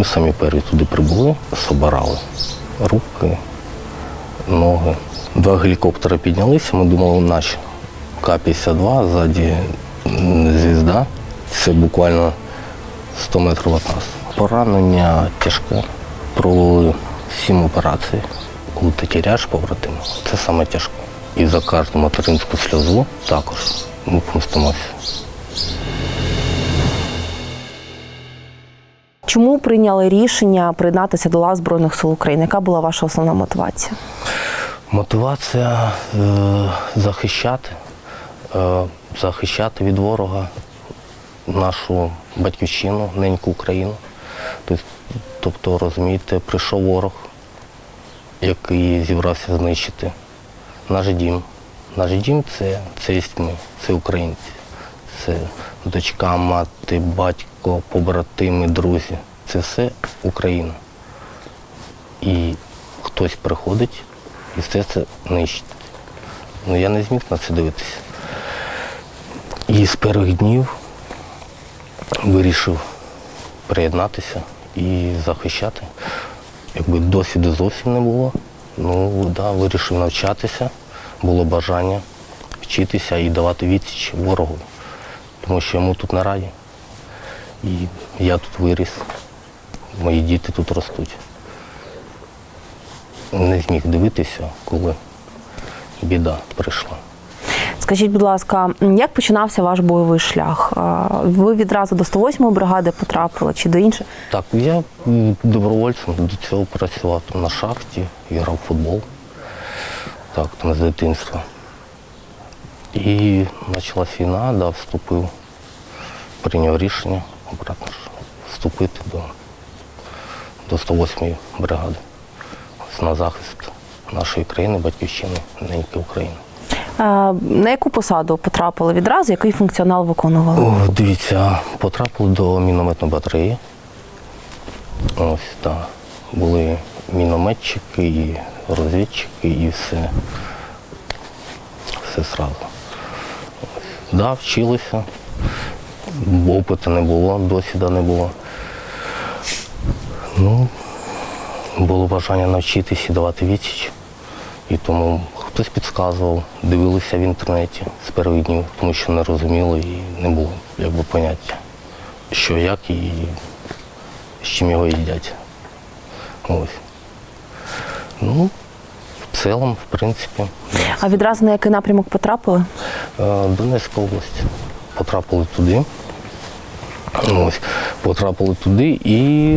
Ми самі перві туди прибули, собирали руки, ноги. Два гелікоптери піднялися, ми думали, наші К-52, ззаді звізда. Це буквально 100 метрів від нас. Поранення тяжке. Провели сім операцій. Коли ти тіряєш побратима, це саме тяжке. І за кожну материнську сльозу також ми помстимося. Чому прийняли рішення приєднатися до лав Збройних сил України? Яка була ваша основна мотивація? Мотивація е, захищати, е, захищати від ворога нашу батьківщину, неньку Україну. Тобто, розумієте, прийшов ворог, який зібрався знищити наш дім. Наш дім це, це ми, це українці. Це дочка, мати, батько, побратими, друзі. Це все Україна. І хтось приходить і все це нищить. Ну я не зміг на це дивитися. І з перших днів вирішив приєднатися і захищати. Якби досвіду зовсім не було, ну да, вирішив навчатися, було бажання вчитися і давати відсіч ворогу, тому що йому тут на раді. І я тут виріс, мої діти тут ростуть не зміг дивитися, коли біда прийшла. Скажіть, будь ласка, як починався ваш бойовий шлях? Ви відразу до 108-ї бригади потрапили чи до інших? Так, я добровольцем до цього працював там на шахті, грав в футбол. Так, там з дитинства. І почалась війна, да, вступив, прийняв рішення обратно ж вступити до, до 108-ї бригади. Ось на захист нашої країни, батьківщини, неньки України. А, На яку посаду потрапили відразу? Який функціонал виконували? О, дивіться, потрапили до мінометної батареї. Ось так. Були мінометчики, і розвідчики, і все. Все зразу. Ось. Да, вчилися. Опиту не було, досвіду не було. Ну, було бажання навчитися і давати відсіч. І тому хтось підказував, дивилися в інтернеті з перших днів, тому що не розуміло і не було якби поняття, що як і з чим його їдять. Ось. Ну, в цілому, в принципі, да. А відразу на який напрямок потрапили? Е, Донецька область. Потрапили туди. Ось, потрапили туди і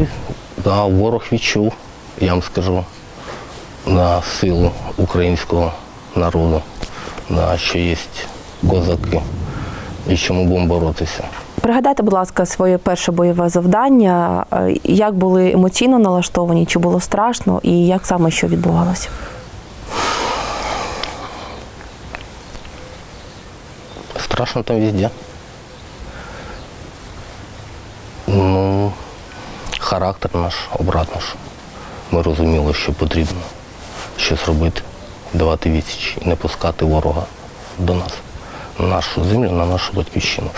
да, ворог відчув, я вам скажу, на силу українського народу, да, що є козаки і що ми будемо боротися. Пригадайте, будь ласка, своє перше бойове завдання. Е, Як були емоційно налаштовані, чи було страшно, і як саме що відбувалося? Страшно там везде. Характер наш обратно ж. Ми розуміли, що потрібно щось робити, давати відсіч і не пускати ворога до нас, на нашу землю, на нашу батьківщину.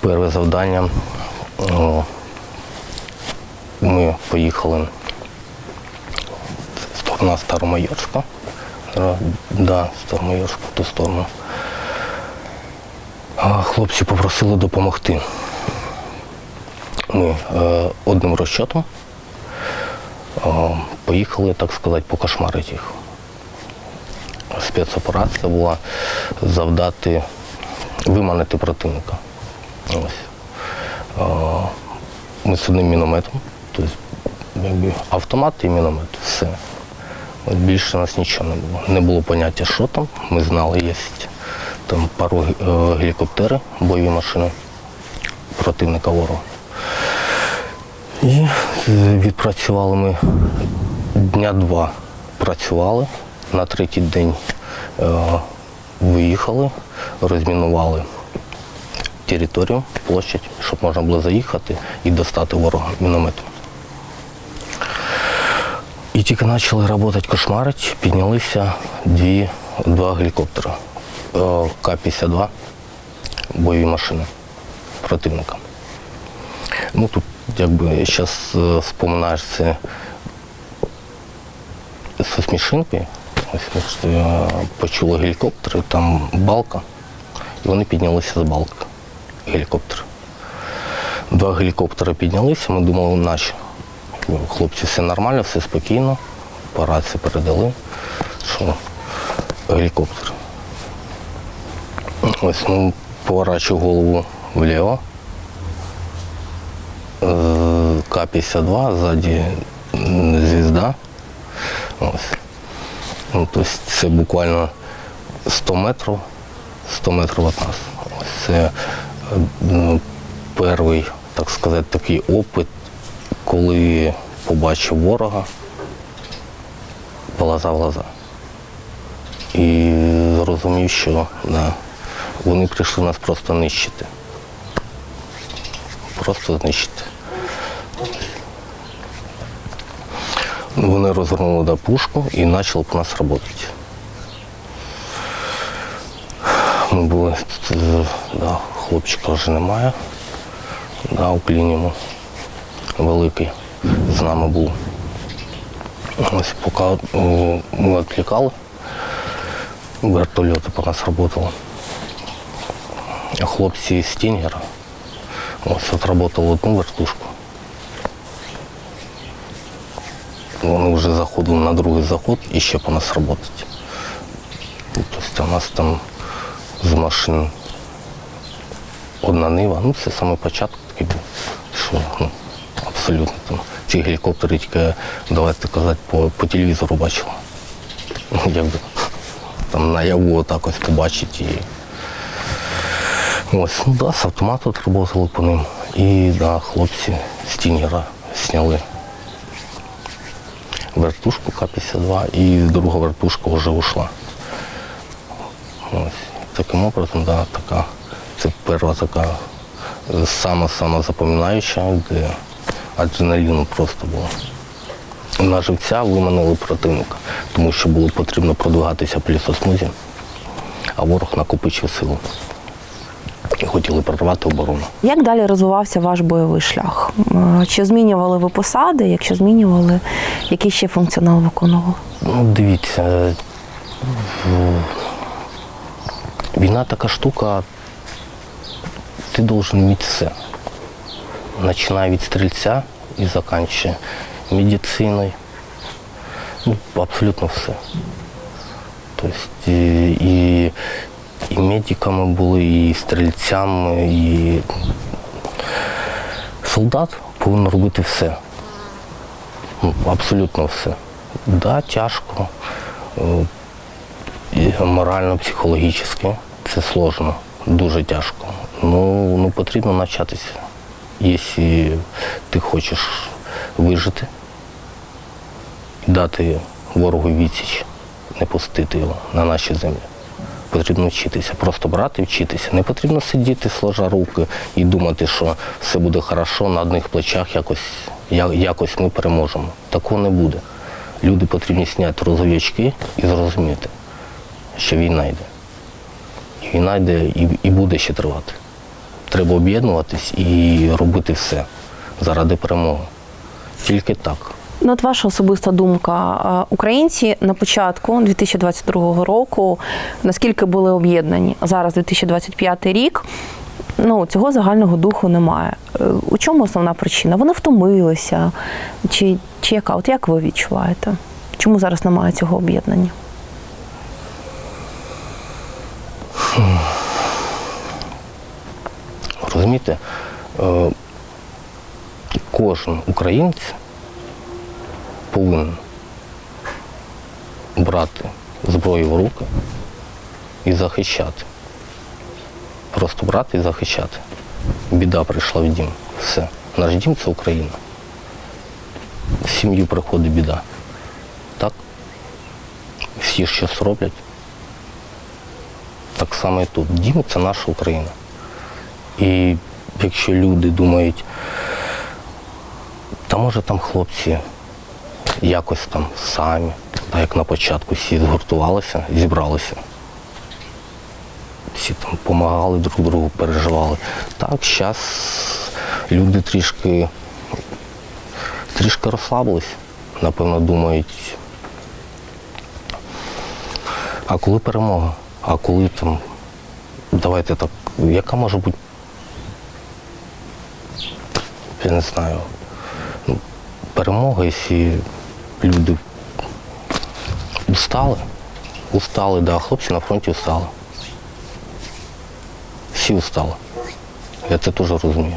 Перше завдання ми поїхали це сторона Старомайорська. Да, Старомайорська, в ту сторону. Хлопці попросили допомогти. Ми е, одним розчотом поїхали, так сказати, покошмарити їх. Спецоперація була завдати, виманити противника. Ось. Ми з одним мінометом, тобто автомат і міномет, все. От більше нас нічого не було. Не було поняття, що там. Ми знали, є там пару е, гелікоптери, бойові машини противника ворога. І відпрацювали ми дня два працювали. На третій день е, виїхали, розмінували територію, площадь, щоб можна було заїхати і достати ворога мінометом. І тільки почали працювати кошмарити, піднялися дві, два гелікоптери. Е, К-52, бойові машини противника. Ну тут якби зараз споминаєш це з смішинкою. Ось е, почули гелікоптери, там балка, і вони піднялися з балки. Гелікоптер. Два гелікоптери піднялися, ми думали, наші. Хлопці, все нормально, все спокійно. По рації передали, що гелікоптер. Ось ну, поворачую голову вліво. Е, К-52, ззаді звізда. Ось. Ну, тобто це буквально 100 метрів, 100 метрів від нас. Ось це е, ну, перший, так сказати, такий опит, коли побачив ворога глаза в глаза. І зрозумів, що да, вони прийшли нас просто нищити. Просто знищити. Вони розгорнули да, пушку і почали по нас працювати. Ми були, да, хлопчика вже немає. Да, у клініму великий з нами був. Ось поки е, ми відкликали, вертольоти по нас працювали. Хлопці з Стінгера ось отработали одну вертушку. Вони вже заходили на другий заход і ще по нас працювати. Тобто у нас там з машин одна нива. Ну, це саме початок такий був, що ну, абсолютно там. Ці гелікоптери тільки, давайте казати, по, по телевізору бачила. Ну, Якби там наяву отак ось побачити. І... Ось, ну да, з автомату отработали по ним. І да, хлопці з зняли вертушку К-52 і друга вертушка вже ушла. Ось. Таким образом, да, така, це перша така е, сама-сама запам'ятаюча, де адреналіну просто було. На живця виманили противника, тому що було потрібно продвигатися по лісосмузі, а ворог накопичив силу. І хотіли прорвати оборону. Як далі розвивався ваш бойовий шлях? Чи змінювали ви посади? Якщо змінювали, який ще функціонал виконували? Ну, дивіться, війна така штука, ти должен вміти все. Починає від стрільця і закінчує медициною. Ну, абсолютно все. Тобто і, і, і медиками були, і стрільцями, і солдат повинен робити все. Ну, Абсолютно все. Да, тяжко, е, морально, психологічно. Це сложно, дуже тяжко. Ну, ну потрібно навчатися. Якщо ти хочеш вижити дати ворогу відсіч, не пустити його на наші землі. Потрібно вчитися, просто брати вчитися. Не потрібно сидіти, сложа руки і думати, що все буде хорошо, на одних плечах якось, якось ми переможемо. Такого не буде. Люди потрібні зняти розові очки і зрозуміти, що війна йде. І війна йде і, і буде ще тривати. Треба об'єднуватись і робити все заради перемоги. Тільки так. Ну, от ваша особиста думка. Українці на початку 2022 року наскільки були об'єднані? Зараз 2025 рік. Ну, цього загального духу немає. Е, У чому основна причина? Вони втомилися? Чи, чи яка? От як ви відчуваєте? Чому зараз немає цього об'єднання? Розумієте, е, кожен українець повинен брати зброю в руки і захищати. Просто брати і захищати. Біда прийшла в дім. Все. Наш дім це Україна. В сім'ю приходить біда. Так? Всі щось роблять. Так само і тут. Дім це наша Україна. І якщо люди думають, та може там хлопці якось там самі, так як на початку всі згуртувалися, зібралися. Всі там допомагали друг другу, переживали. Так, зараз люди трішки трішки розслабились. Напевно, думають, а коли перемога? А коли там, давайте так, яка може бути, я не знаю, ну, перемога, якщо люди устали, устали, да, хлопці на фронті устали. Всі устали. Я це теж розумію.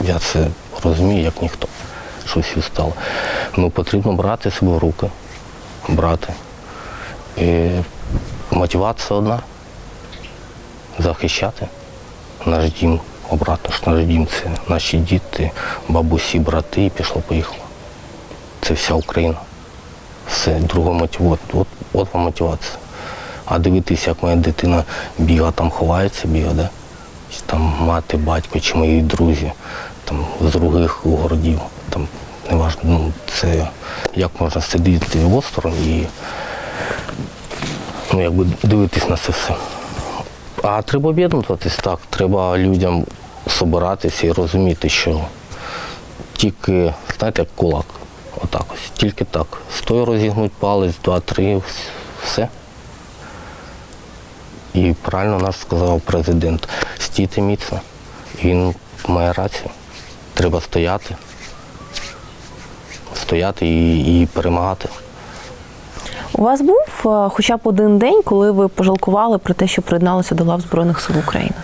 Я це розумію, як ніхто, що всі устали. Ну, потрібно брати себе в руки, брати. І мотивація одна захищати наш дім обратно ж наш дім це наші діти, бабусі, брати і пішло поїхало. Це вся Україна. Все, друга мотивація. От, от вам мотивація. А дивитися, як моя дитина біга, там ховається, біга, да? Там мати, батько чи мої друзі там, з других городів. Там, неважно, ну, це як можна сидіти в осторонь і ну, якби дивитись на це все. А треба об'єднуватись так, треба людям собиратися і розуміти, що тільки, знаєте, як кулак. Отак ось. Тільки так. Стой розігнуть палець, два, три, все. І правильно наш сказав президент, стійте міцно. Він має рацію. Треба стояти. Стояти і, і перемагати. У вас був е, хоча б один день, коли ви пожалкували про те, що приєдналися до лав Збройних сил України?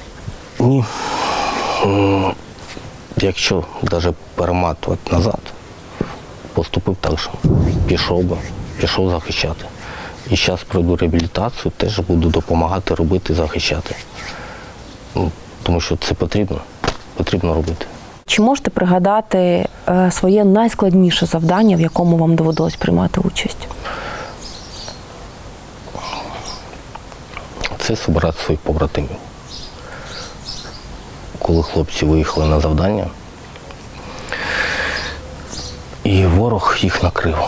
Ні. Якщо навіть перематувати назад, поступив так же. Пішов би, пішов захищати. І зараз пройду реабілітацію, теж буду допомагати робити, захищати. Ну, Тому що це потрібно. Потрібно робити. Чи можете пригадати е, своє найскладніше завдання, в якому вам доводилось приймати участь? Це збирати своїх побратимів. Коли хлопці виїхали на завдання, і ворог їх накрив.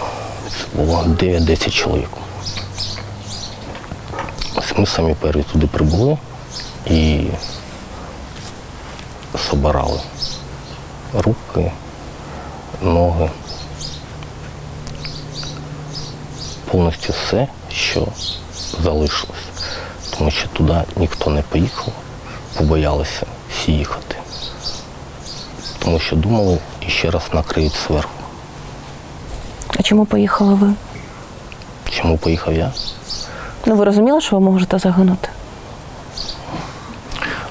Це було 9-10 чоловік. Ми самі перві туди прибули і собирали руки, ноги. Повністю все, що залишилось. Тому що туди ніхто не поїхав, побоялися всі їхати. Тому що думали, і ще раз накриють зверху. А чому поїхали ви? Чому поїхав я? Ну ви розуміли, що ви можете загинути?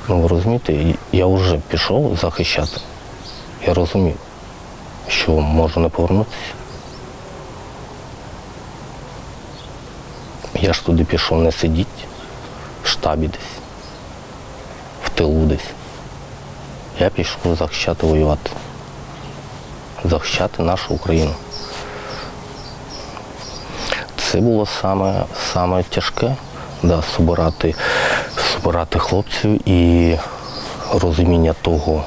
Ну ви розумієте, я вже пішов захищати. Я розумів, що можу не повернутися. Я ж туди пішов не сидіти в штабі десь, в тилу десь. Я пішов захищати, воювати. Захищати нашу Україну. Це було саме, саме тяжке, да, собирати, собирати хлопців і розуміння того,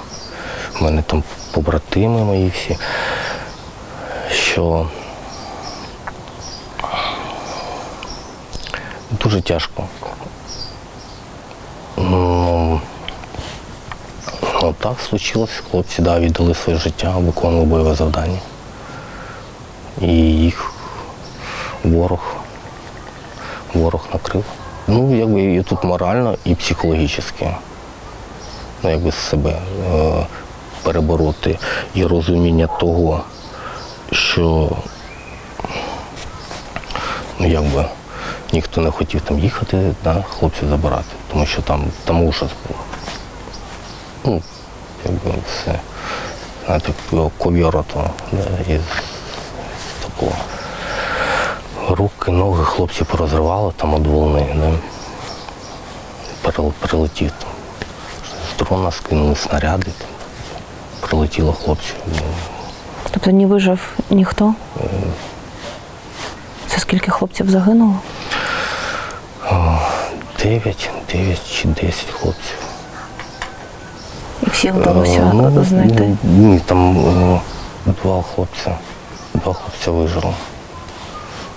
в мене там побратими мої всі, що дуже тяжко. Ну, ну так случилось. Хлопці да, віддали своє життя, виконували бойове завдання. І їх ворог, ворог накрив. Ну, якби і тут морально, і психологічно. Ну, якби себе е, перебороти і розуміння того, що ну, якби ніхто не хотів там їхати, да, хлопців забирати, тому що там, там ужас був. Ну, якби все. Знаєте, да, із такого. Руки, ноги хлопці порозривали там від волни. Да. Прилетів там. З дрона скинули снаряди. Там. Прилетіло хлопців. Тобто не вижив ніхто? Це скільки хлопців загинуло? Дев'ять, дев'ять чи десять хлопців. І всіх вдалося Е, ну, знайти. Ні, там е, два хлопця. Два хлопця вижило.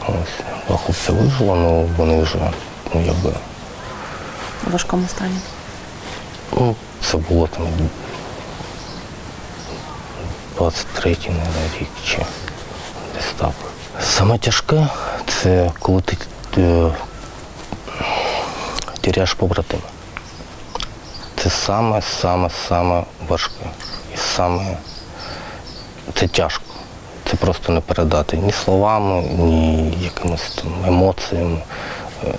Ось, два хлопця вижило, але вони вже, ну якби, У важкому стані. ну, це було там 23-й, мабуть, рік чи. так. Саме тяжке це коли ти е, тіряєш побратима. Це саме, саме, саме важке. І саме це тяжко. Це просто не передати ні словами, ні якимось там емоціями, е,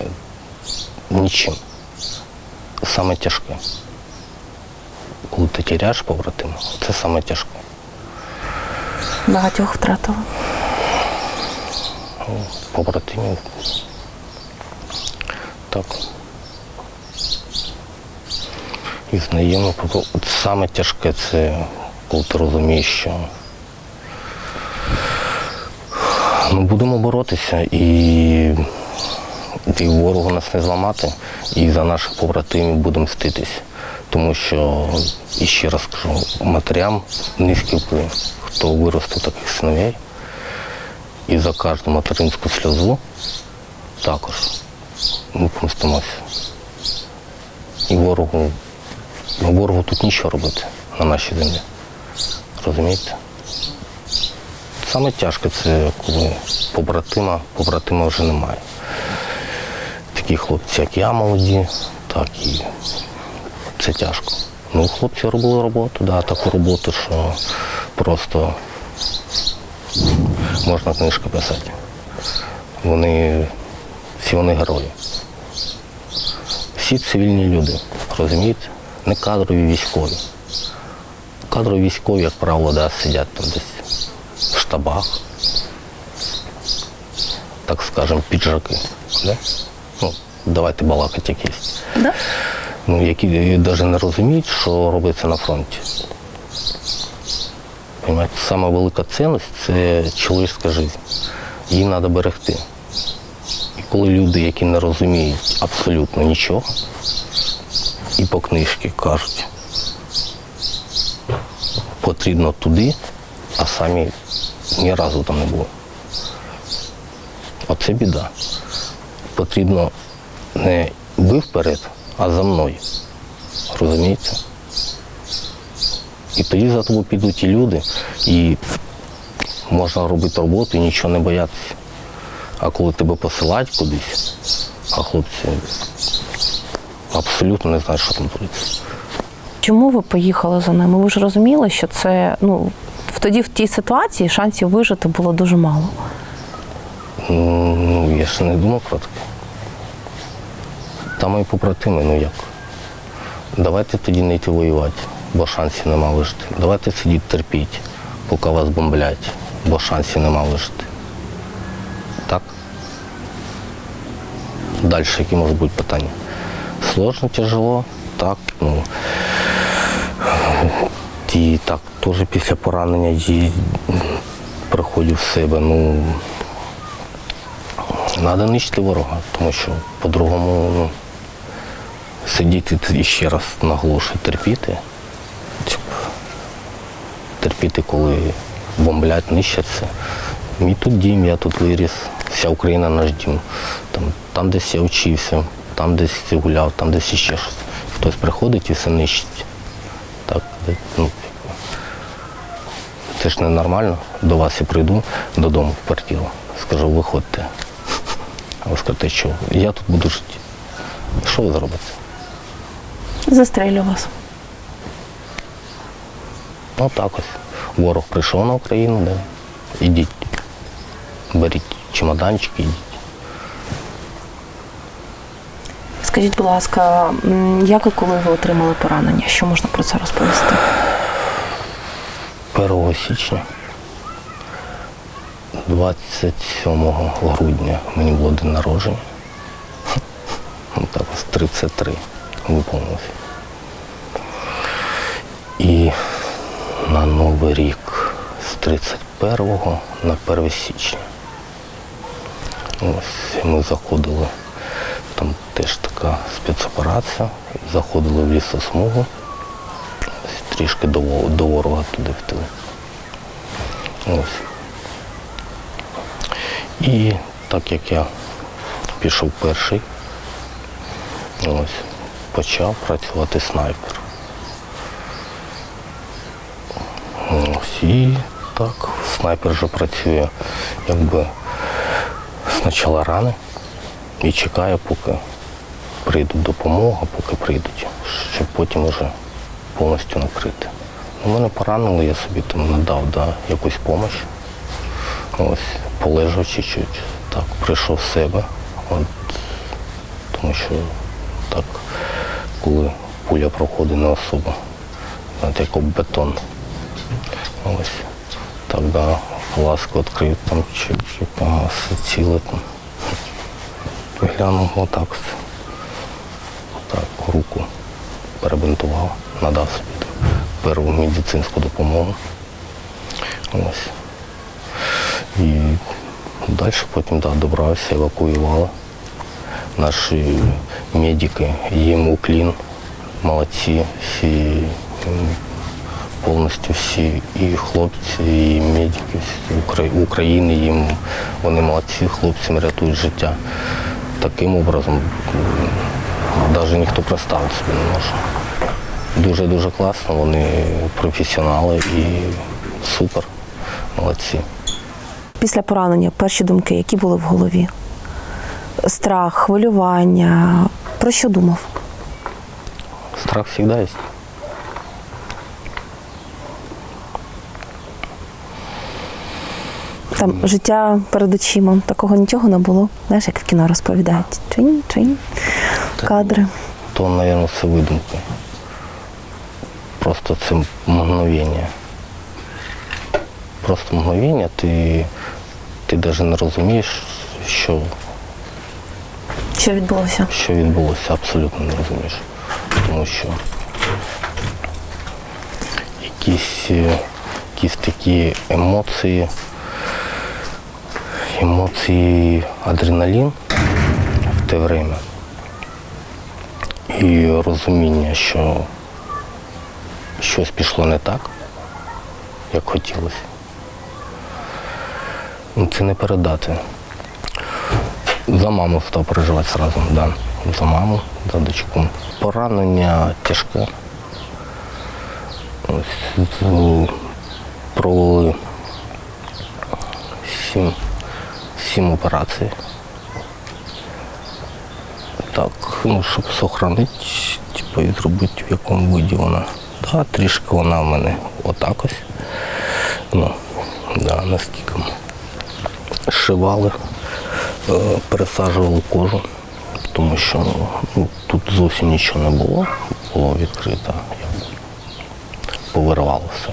нічим. Саме тяжке. Коли ти тіряєш побратима, це саме тяжке. Багатьох втратили. побратимів. Так. І знайомих. От Саме тяжке це коли ти розумієш, що ну, будемо боротися і, і ворогу нас не зламати, і за наших побратимів будемо мститись. Тому що, і ще раз кажу, матерям низький вплив, хто виростив таких синовей, і за кожну материнську сльозу також ми помстимося. І ворогу, ворогу тут нічого робити на нашій землі. Розумієте? Саме тяжке це коли побратима, побратима вже немає. Такі хлопці, як я молоді, так і це тяжко. Ну, хлопці робили роботу, да, таку роботу, що просто можна книжки писати. Вони всі вони герої. Всі цивільні люди, розумієте? Не кадрові військові. Кадрові військові, як правило, да, сидять там десь в штабах, так скажемо, піджаки. Да? Ну, давайте балакати якісь. Да? Ну, які навіть не розуміють, що робиться на фронті. Понимаєте, саме велика цінність це чоловічська життя. Її треба берегти. І коли люди, які не розуміють абсолютно нічого, і по книжці кажуть, потрібно туди, а самі ні разу там не були. Оце біда. Потрібно не ви вперед, а за мною. Розумієте? І тоді за тобою підуть і люди, і можна робити роботу і нічого не боятися. А коли тебе посилають кудись, а хлопці абсолютно не знають, що там твориться. Чому ви поїхали за ними? Ви ж розуміли, що це ну тоді в тій ситуації шансів вижити було дуже мало. Ну, я ж не думав про таке. Там мої побратими, ну як? Давайте тоді не йти воювати, бо шансів нема вижити. Давайте сидіти терпіть, поки вас бомблять, бо шансів нема вижити. Так? Далі які можуть бути питання? Сложно, тяжело, так, ну. І так теж після поранення і приходжу в себе. Ну, Треба нищити ворога, тому що по-другому ну, сидіти і ще раз наголошую, терпіти. Терпіти, коли бомблять, нищаться. Мій тут дім, я тут виріс, вся Україна наш дім. Там, там десь я вчився, там десь гуляв, там десь іще щось. Хтось приходить і все нищить. Так, ну. Це ж ненормально. До вас я прийду додому в квартиру. Скажу, виходьте. А ви скажете, що я тут буду жити. Що ви зробите? Застрелю вас. Ну так ось. Ворог прийшов на Україну, да. ідіть. Беріть чемоданчики, ідіть. Скажіть, будь ласка, як і коли ви отримали поранення? Що можна про це розповісти? 1 січня, 27 грудня мені було день народження. Ну, Так ось 33 виповнилося. І на Новий рік з 31 на 1 січня. Ось ми заходили, там теж така спецоперація, заходили в лісосмугу. Трішки до, до ворога туди в тил. І так як я пішов перший, ось, почав працювати снайпер. Ось і так, снайпер же працює якби спочатку рани і чекає, поки прийде допомога, поки прийдуть, щоб потім вже повністю накрити. Ну, мене поранили, я собі там надав да, якусь допомогу. Ось, полежав чуть-чуть, так, прийшов в себе. От, тому що так, коли пуля проходить особо, знаєте, як об бетон. Ось. Так, да, ласку відкрив, там чик-чик, ага, ціле там. Глянув отак. Так, руку перебинтував, надав перву медицинську допомогу. Ось. І далі потім да, добрався, евакуювали. Наші медики, їм уклін, молодці, всі повністю всі і хлопці, і медики Укра- України, їм вони молодці, хлопцям рятують життя. Таким образом навіть ніхто представити собі не може. Дуже-дуже класно, вони професіонали і супер, молодці. Після поранення перші думки, які були в голові? Страх, хвилювання. Про що думав? Страх завжди є. Там життя перед очима, такого нічого не було. Знаєш, як в кіно розповідають. Чинь, чинь, кадри. то, мабуть, все видумки. Просто це мгновення. Просто мгновення, ти, ти навіть не розумієш, що, Що відбулося? що відбулося, абсолютно не розумієш. Тому що якісь, е, якісь такі емоції, емоції, адреналін в те время. І розуміння, що щось пішло не так, як хотілося. Ну, Це не передати. За маму став переживати одразу, да. За маму, за дочку. Поранення тяжке. Ось, ну, провели сім, сім операцій. Так, ну, щоб сохранити, типу, і зробити, в якому виді вона. Да, трішки вона в мене отак ось. Ну, да, наскільки. Шивали, е, пересаджували кожу, тому що ну, тут зовсім нічого не було, було відкрито. Повирвало все.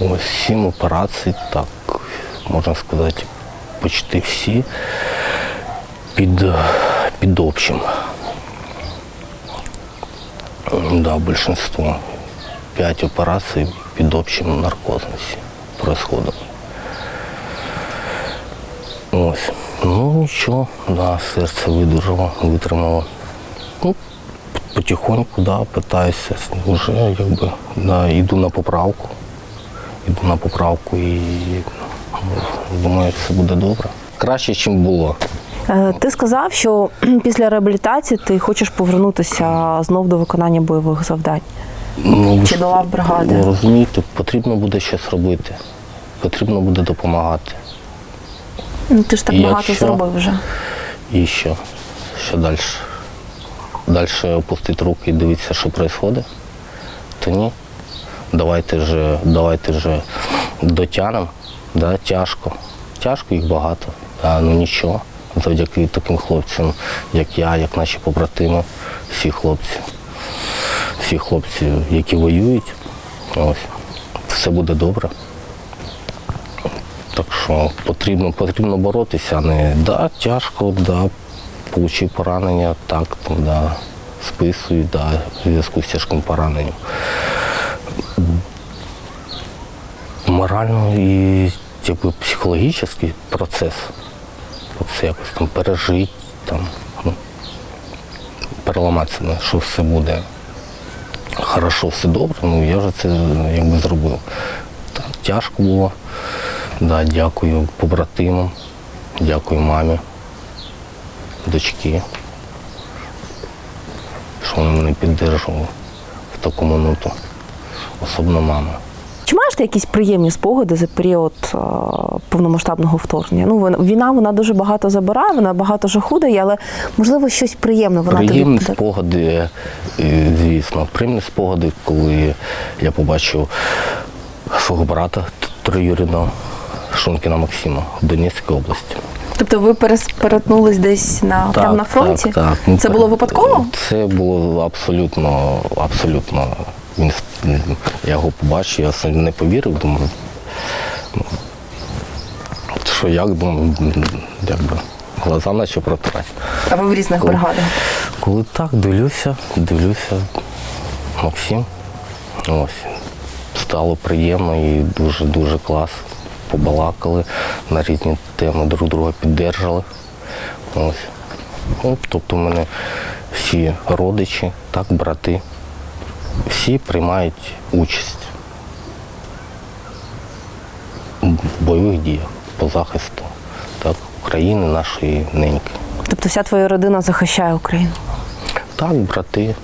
Ось сім операцій, так, можна сказати, почти всі під, під общим. Да, большинство. П'ять операцій під общим наркозом всі происходом. Ось. Ну нічого, да, серце видержало, витримало. Ну, потихоньку, да, питаюся. Вже якби да, йду на поправку. Йду на поправку і ну, думаю, все буде добре. Краще, ніж було. Е, Ти сказав, що після реабілітації ти хочеш повернутися знов до виконання бойових завдань. Ну, Чи до лав бригади? Ви розумієте, потрібно буде щось робити. Потрібно буде допомагати. Ну, ти ж так І багато якщо- зробив вже. І що? Що далі? Далі опустити руки і дивитися, що відбувається? То ні. Давайте же, давайте же дотягнемо. Да, тяжко. Тяжко їх багато. А, ну нічого. Завдяки таким хлопцям, як я, як наші побратими, всі хлопці. Всі хлопці, які воюють. Ось. Все буде добре. Так що потрібно, потрібно боротися, а не да, тяжко, да, получив поранення, так, там, да, списую, да, в зв'язку з тяжким пораненням. Морально і якби, психологічний процес. Це якось там пережити, там, ну, переламатися, ну, що все буде хорошо, все добре, ну я вже це якби зробив. Так, тяжко було. Да, дякую побратимам, дякую мамі, дочки, що вони мене підтримували в таку минуту. Особливо мама. Чи маєш ти якісь приємні спогади за період е, повномасштабного вторгнення? Ну, війна вона дуже багато забирає, вона багато жаху дає, але можливо щось приємне вона Приємні тобі спогади, звісно, приємні спогади, коли я побачив свого брата т- троюрідного Шункіна Максима в Донецькій області. Тобто ви перетнулись десь на прямо на фронті? Так, так. Ну, Це було випадково? Це було абсолютно, абсолютно. Він, я його побачив, я сам не повірив, думаю. ну, Що як думаю, якби глаза наче протирати. А ви в різних бригадах? Коли так дивлюся, дивлюся, Максим. Ось. Стало приємно і дуже-дуже клас. Побалакали на різні теми, друг друга піддержали. Ось. Ну, тобто в мене всі родичі, так, брати, всі приймають участь в бойових діях по захисту так, України, нашої неньки. Тобто вся твоя родина захищає Україну? Так, брати.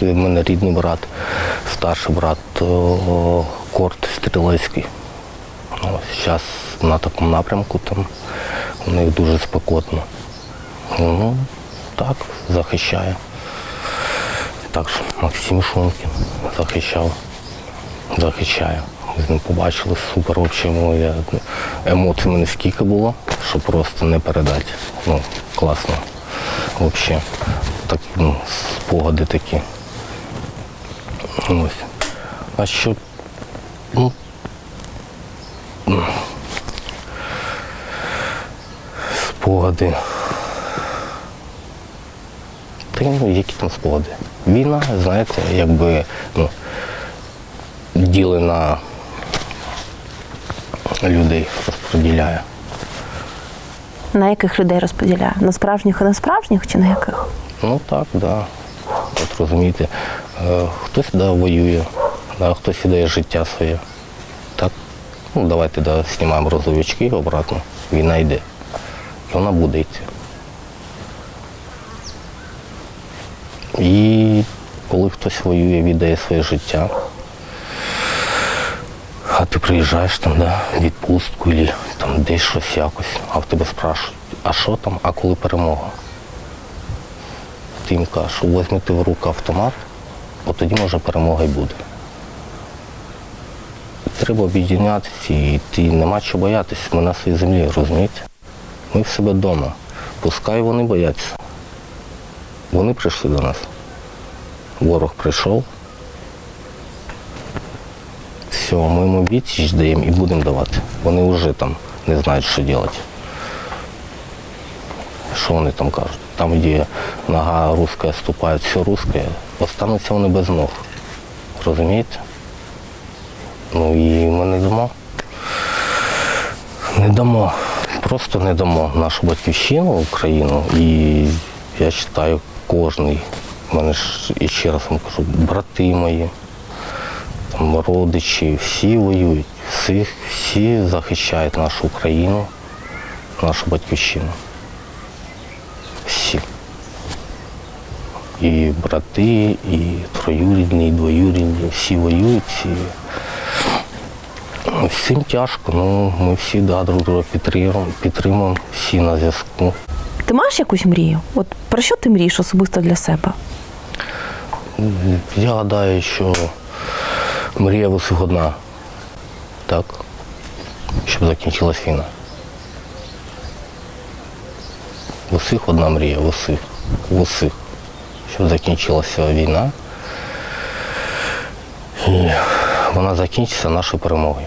В мене рідний брат, старший брат Корт Стрілецький. Ось зараз на такому напрямку там у них дуже спекотно. Ну, так, захищає. Також Максим Шункін захищав, захищає. Ми з ним побачили супер взагалі. Я, емоцій мене скільки було, що просто не передати. Ну, класно. Взагалі. Так, ну, спогади такі. Ось. А що. Ну, спогади. Ну, які там спогади? Війна, знаєте, якби ну, діли на людей розподіляє. На яких людей розподіляє? На справжніх і на справжніх чи на яких? Ну так, да. От розумієте, е, хтось да, воює, да, хтось ідеє життя своє. Так. Ну, давайте да, знімаємо розовички обратно. Війна йде. І вона буде йти. І коли хтось воює, віддає своє життя, а ти приїжджаєш там, да, відпустку, або там десь щось якось, а в тебе спрашують, а що там, а коли перемога? Ти їм кажеш, візьмете в руку автомат, от тоді може перемога й буде. Треба об'єднатися і ти нема чого боятися. Ми на своїй землі, розумієте? Ми в себе вдома. Пускай вони бояться. Вони прийшли до нас. Ворог прийшов. Все, ми йому відсіч даємо і будемо давати. Вони вже там не знають, що робити. Що вони там кажуть? Там, де нога руська ступає, все русське, остануться вони без ног. Розумієте? Ну і ми не дамо. Не дамо. Просто не дамо нашу батьківщину, Україну. І я вважаю, кожний, в мене ж і ще раз вам кажу, брати мої, там, родичі, всі воюють, всі, всі захищають нашу Україну, нашу батьківщину. Всі. І брати, і троюрідні, і двоюрідні, всі воюють. І... Ну, Всім тяжко, ну ми всі да, друг друга підтримуємо, підтримуємо, всі на зв'язку. Ти маєш якусь мрію? От про що ти мрієш особисто для себе? Я гадаю, що мрія в усіх одна, так, щоб закінчилась війна. Усіх одна мрія, усіх, усіх, щоб закінчилася війна. І вона закінчиться нашою перемогою.